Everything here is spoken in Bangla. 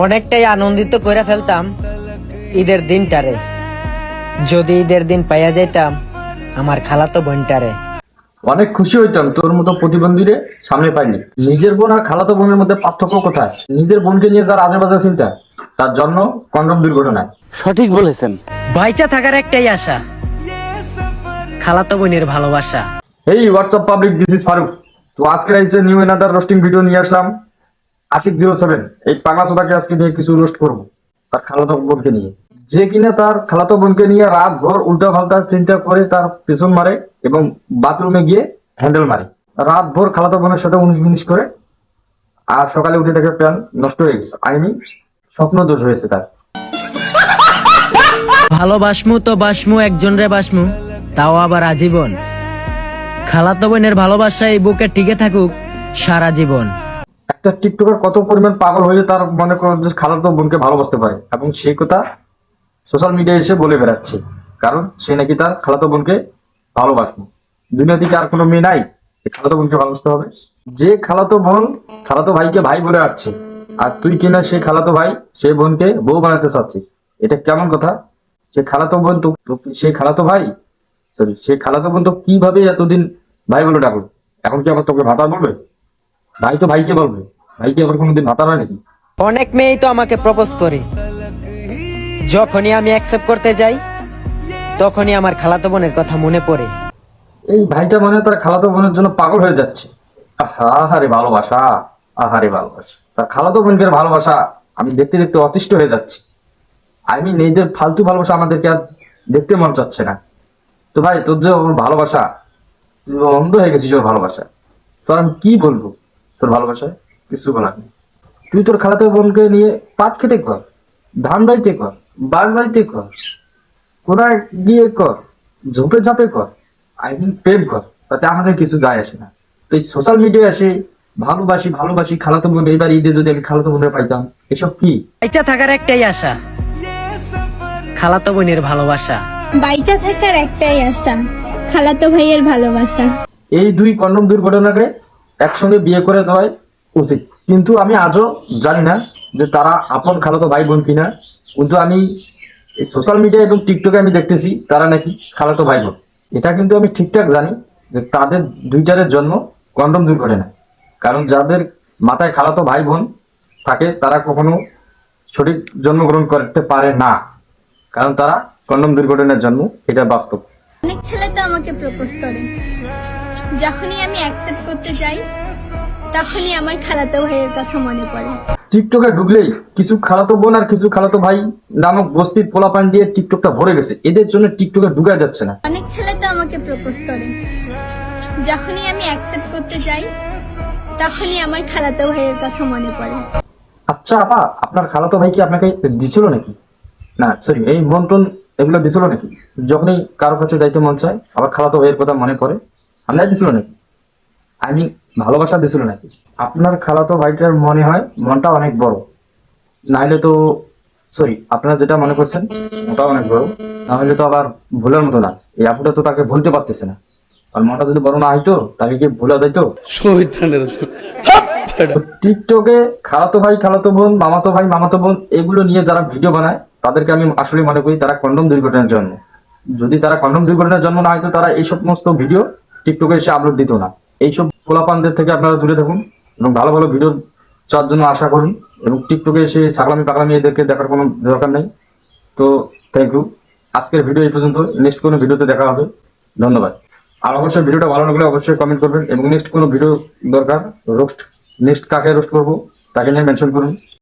অনেকটাই আনন্দিত করে ফেলতাম ঈদের দিনটারে। যদি ঈদের দিন পাইয়া যাইতাম আমার খালাতো বোনটারে। অনেক খুশি হইতাম তোর মতো প্রতিবন্ধীরে সামনে পাইনি নিজের বোন আর খালাতো বোনের মধ্যে পার্থক্য কোথায়? নিজের বোনকে নিয়ে যার আজে বাজে চিন্তা তার জন্য কন্ডম দুর্ঘটনায় সঠিক বলেছেন। বাইচা থাকার একটাই আশা খালাতো বোনের ভালোবাসা। এই WhatsApp public this is Faruk তো আজকে এসে নিউ এনাদার রোস্টিং ভিডিও নিয়ে আসলাম। আশিক জিরো সেভেন, এই পাগলা সোদাকে আজকে নিয়ে কিছু রোস্ট করব, তার খালাতো বোনকে নিয়ে। যে কিনা তার খালাতো বোনকে নিয়ে রাত ভর উল্টা পাল্টা চিন্তা করে তার পেছন মারে এবং বাথরুমে গিয়ে হ্যান্ডেল মারে। রাত ভর খালাতো বোনের সাথে উনিশ মিনিশ করে, আর সকালে উঠে দেখে প্ল্যান নষ্ট হয়ে গেছে আই মিন স্বপ্ন দোষ হয়েছে তার। ভালোবাসমু তো বাসমু, একজন রে বাসমু, তাও আবার আজীবন। খালাতো বোনের ভালোবাসা এই বুকে টিকে থাকুক সারা জীবন। একটা টিকটকার কত পরিমাণ পাগল হয়ে তার মনে করো যে খালাতো বোনকে ভালোবাসতে পারে। এবং সেই কথা সোশ্যাল মিডিয়ায় এসে বলে বেড়াচ্ছে। কারণ সে নাকি তার খালাতো বোনকে ভালোবাসবে দুনিয়া থেকে আর কোনো মেয়ে নাই খালাতো বোনকে ভালোবাসতে হবে। যে খালাতো বোন খালাতো ভাইকে ভাই বলে আসছে আর তুই কিনা সেই খালাতো ভাই সেই বোনকে বউ বানাতে চাচ্ছিস, এটা কেমন কথা? সে খালাতো বোন তো তো সেই খালাতো ভাই সরি সেই খালাতো বোন তো কীভাবে এতদিন ভাই বলে ডাকলো? এখন কি আবার তোকে ভাতা বলবে? ভাই তো ভাইকে বলবে। ভাইকে আবার কোনোদিন হয় নাকি? অনেক মেয়েই তো আমাকে প্রপোজ করে। যখনই আমি অ্যাকসেপ্ট করতে যাই তখনই আমার খালাতো বোনের কথা মনে পড়ে। এই ভাইটা মানে তার খালাতো বোনের জন্য পাগল হয়ে যাচ্ছে। আহা, আহারে ভালোবাসা আহারে ভালোবাসা। তার খালাতো বোনকে ভালোবাসা আমি দেখতে দেখতে অতিষ্ঠ হয়ে যাচ্ছি। আমি যে ফালতু ভালোবাসা আমাদেরকে আর দেখতে মন চাচ্ছে না। তো ভাই তোর যে ভালোবাসা তুই অন্ধ হয়ে গেছিস ওর ভালোবাসা। তোর আমি কি বলব তোর ভালোবাসায়? কিছু বলার নেই। তুই তোর খালাতো বোনকে নিয়ে পাট খেতে কর ধান রাইতে কর বান রাইতে কর কোনায় গিয়ে কর ঝোপে ঝাপে কর আই মিন প্রেম কর তাতে আমাদের কিছু যায় আসে না। তো এই সোশ্যাল মিডিয়ায় এসে ভালোবাসি ভালোবাসি খালাতো বোন এইবার ঈদে যদি আমি খালাতো বোনের পাইতাম এসব কি? বাইচা থাকার একটাই আশা। খালাতো বোনের ভালোবাসা। বাইচা থাকার একটাই আশা খালাতো ভাইয়ের ভালোবাসা। এই দুই কন্ডম দুর্ঘটনাকে একসঙ্গে বিয়ে করে দেওয়াই উচিত। কিন্তু আমি আজও জানি না যে তারা আপন খালাতো ভাই বোন কিনা। কিন্তু আমি এই সোশ্যাল মিডিয়া এবং টিকটকে আমি দেখতেছি, তারা নাকি খালাতো ভাই বোন। এটা কিন্তু আমি ঠিকঠাক জানি যে তাদের দুইটারের জন্ম কন্ডম দুর্ঘটনা। কারণ যাদের মাথায় খালাতো ভাই বোন থাকে, তারা কখনো সঠিক জন্মগ্রহণ করতে পারে না। কারণ তারা কন্ডম দুর্ঘটনার জন্ম, এটা বাস্তব। অনেক ছেলে তো আমাকে প্রপোজ করে। যখনই আমি অ্যাকসেপ্ট করতে যাই তখনই আমার খালাতো ভাইয়ের কথা মনে পড়ে। টিকটকে ঢুকলেই কিছু খালাতো বোন আর কিছু খালাতো ভাই নামক বস্তির পোলাপান দিয়ে টিকটকটা ভরে গেছে। এদের জন্য টিকটকে ঢুকা যাচ্ছে না। অনেক ছেলে তো আমাকে প্রপোজ করে। যখনই আমি অ্যাকসেপ্ট করতে যাই তখনই আমার খালাতো ভাইয়ের কথা মনে পড়ে। আচ্ছা আপা আপনার খালাতো ভাই কি আপনাকে দিছিল নাকি? না সরি এই মন্টন এগুলো দিছিল নাকি? যখনই কারও কাছে যাইতে মন চায় আবার খালাতো ভাইয়ের কথা মনে পড়ে আপনার দিছিল নাকি? আই মিন ভালোবাসা দিছিল নাকি? আপনার খালাতো ভাইটার মনে হয় মনটা অনেক বড়। নাহলে তো সরি আপনারা যেটা মনে করছেন ওটা অনেক বড়। নাহলে তো আবার ভুলের মতো না। এই আপুটা তো তাকে ভুলতে পারতেছে না। আর মনটা যদি বড় না হইতো তাকে কি ভুলা যাইতো? টিকটকে খালাতো ভাই খালাতো বোন মামাতো ভাই মামাতো বোন এগুলো নিয়ে যারা ভিডিও বানায় তাদেরকে আমি আসলে মনে করি তারা কন্ডম দুর্ঘটনার জন্য যদি তারা কন্ডম দুর্ঘটনার জন্ম না হয়তো তারা এই সমস্ত ভিডিও টিকটকে এসে আপলোড দিত না। এইসব পোলাপানদের থেকে আপনারা দূরে থাকুন এবং ভালো ভালো ভিডিও চার জন্য আশা করুন এবং টিকটকে এসে সাগলামি পাগলামি এদেরকে দেখার কোনো দরকার নেই। তো থ্যাংক ইউ আজকের ভিডিও এই পর্যন্ত। নেক্সট কোনো ভিডিওতে দেখা হবে। ধন্যবাদ। আর অবশ্যই ভিডিওটা ভালো লাগলে অবশ্যই কমেন্ট করবেন এবং নেক্সট কোনো ভিডিও দরকার রোস্ট নেক্সট কাকে রোস্ট করব, তাকে নিয়ে মেনশন করুন।